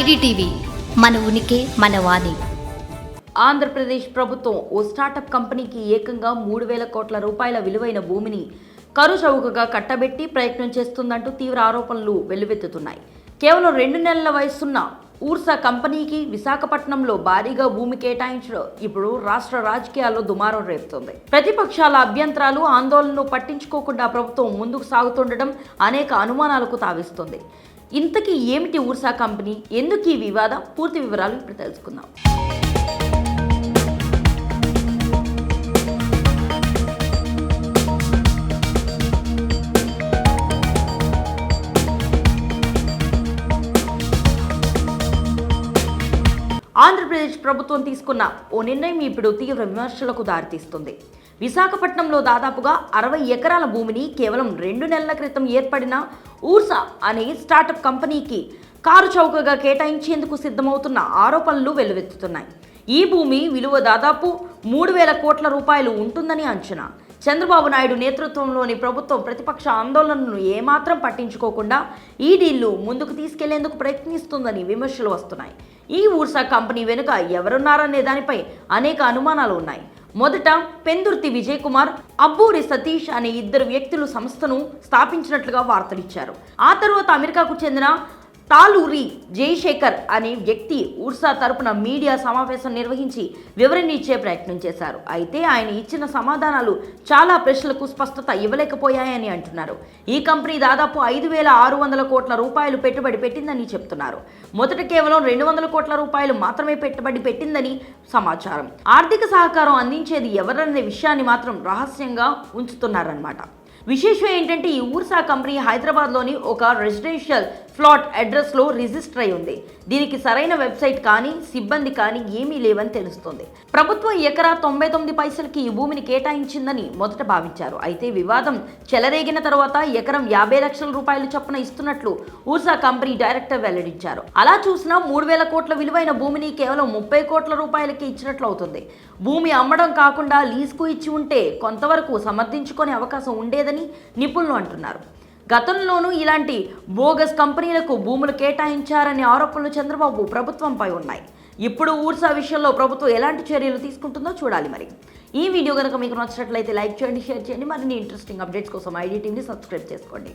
IDTV మన ఉనికి మన వాణి. ఆంధ్రప్రదేశ్ ప్రభుత్వం ఓ స్టార్టప్ కంపెనీకి ఏకంగా మూడు వేల కోట్ల రూపాయల విలువైన భూమిని కరుచౌకగా కట్టబెట్టి ప్రయత్నం చేస్తుందంటూ తీవ్ర ఆరోపణలు వెల్లువెత్తుతున్నాయి. కేవలం రెండు నెలల వయసున్న ఊర్సా కంపెనీకి విశాఖపట్నంలో భారీగా భూమి కేటాయించడం ఇప్పుడు రాష్ట్ర రాజకీయాల్లో దుమారం రేపుతోంది. ప్రతిపక్షాల అభ్యంతరాలు ఆందోళనలు పట్టించుకోకుండా ప్రభుత్వం ముందుకు సాగుతుండడం అనేక అనుమానాలకు తావిస్తుంది. ఇంతకీ ఏమిటి ఊర్సా కంపెనీ? ఎందుకు ఈ వివాదం? పూర్తి వివరాలు ఇప్పుడు తెలుసుకుందాం. ఆంధ్రప్రదేశ్ ప్రభుత్వం తీసుకున్న ఓ నిర్ణయం ఇప్పుడు తీవ్ర విమర్శలకు దారితీస్తుంది. విశాఖపట్నంలో దాదాపుగా అరవై ఎకరాల భూమిని కేవలం రెండు నెలల క్రితం ఏర్పడిన ఊర్సా అనే స్టార్టప్ కంపెనీకి కారు చౌకగా కేటాయించేందుకు సిద్ధమవుతున్న ఆరోపణలు వెల్లువెత్తుతున్నాయి. ఈ భూమి విలువ దాదాపు మూడు వేల కోట్ల రూపాయలు ఉంటుందని అంచనా. చంద్రబాబు నాయుడు నేతృత్వంలోని ప్రభుత్వం ప్రతిపక్ష ఆందోళనను ఏమాత్రం పట్టించుకోకుండా ఈ డీల్లు ముందుకు తీసుకెళ్ళేందుకు ప్రయత్నిస్తుందని విమర్శలు వస్తున్నాయి. ఈ ఊర్సా కంపెనీ వెనుక ఎవరున్నారనే దానిపై అనేక అనుమానాలు ఉన్నాయి. మొదట పెందుర్తి విజయ్ కుమార్ అబ్బూరి సతీష్ అనే ఇద్దరు వ్యక్తులు సంస్థను స్థాపించినట్లుగా వార్తలిచ్చారు. ఆ తరువాత అమెరికాకు చెందిన తాలూరి జయశేఖర్ అనే వ్యక్తి ఉర్సా తరపున మీడియా సమావేశం నిర్వహించి వివరణ ఇచ్చే ప్రయత్నం చేశారు. అయితే ఆయన ఇచ్చిన సమాధానాలు చాలా ప్రశ్నలకు స్పష్టత ఇవ్వలేకపోయాయని అంటున్నారు. ఈ కంపెనీ దాదాపు ఐదు వేల ఆరు వందల కోట్ల రూపాయలు పెట్టుబడి పెట్టిందని చెప్తున్నారు. మొదట కేవలం రెండు వందల కోట్ల రూపాయలు మాత్రమే పెట్టుబడి పెట్టిందని సమాచారం. ఆర్థిక సహకారం అందించేది ఎవరనే విషయాన్ని మాత్రం రహస్యంగా ఉంచుతున్నారన్నమాట. విశేషం ఏంటంటే ఈ ఊర్సా కంపెనీ హైదరాబాద్లోని ఒక రెసిడెన్షియల్ ఫ్లాట్ అడ్రస్లో రిజిస్టర్ అయి ఉంది. దీనికి సరైన వెబ్సైట్ కానీ సిబ్బంది కానీ ఏమీ లేవని తెలుస్తుంది. ప్రభుత్వం ఎకరా తొంభై తొమ్మిది పైసలకి ఈ భూమిని కేటాయించిందని మొదట భావించారు. అయితే వివాదం చెలరేగిన తర్వాత ఎకరం యాభై లక్షల రూపాయలు చొప్పున ఇస్తున్నట్లు ఊర్సా కంపెనీ డైరెక్టర్ వెల్లడించారు. అలా చూసినా మూడు వేల కోట్ల విలువైన భూమిని కేవలం ముప్పై కోట్ల రూపాయలకి ఇచ్చినట్లు అవుతుంది. భూమి అమ్మడం కాకుండా లీజుకు ఇచ్చి ఉంటే కొంతవరకు సమర్థించుకునే అవకాశం ఉండేదని నిపుణులు అంటున్నారు. గతంలోనూ ఇలాంటి బోగస్ కంపెనీలకు భూములు కేటాయించారనే ఆరోపణలు చంద్రబాబు ప్రభుత్వంపై ఉన్నాయి. ఇప్పుడు ఊర్సా విషయంలో ప్రభుత్వం ఎలాంటి చర్యలు తీసుకుంటుందో చూడాలి మరి. ఈ వీడియో కనుక మీకు నచ్చినట్లయితే లైక్ చేయండి షేర్ చేయండి. మరిన్ని ఇంట్రెస్టింగ్ అప్డేట్స్ కోసం ఐడి టీమ్ని సబ్స్క్రైబ్ చేసుకోండి.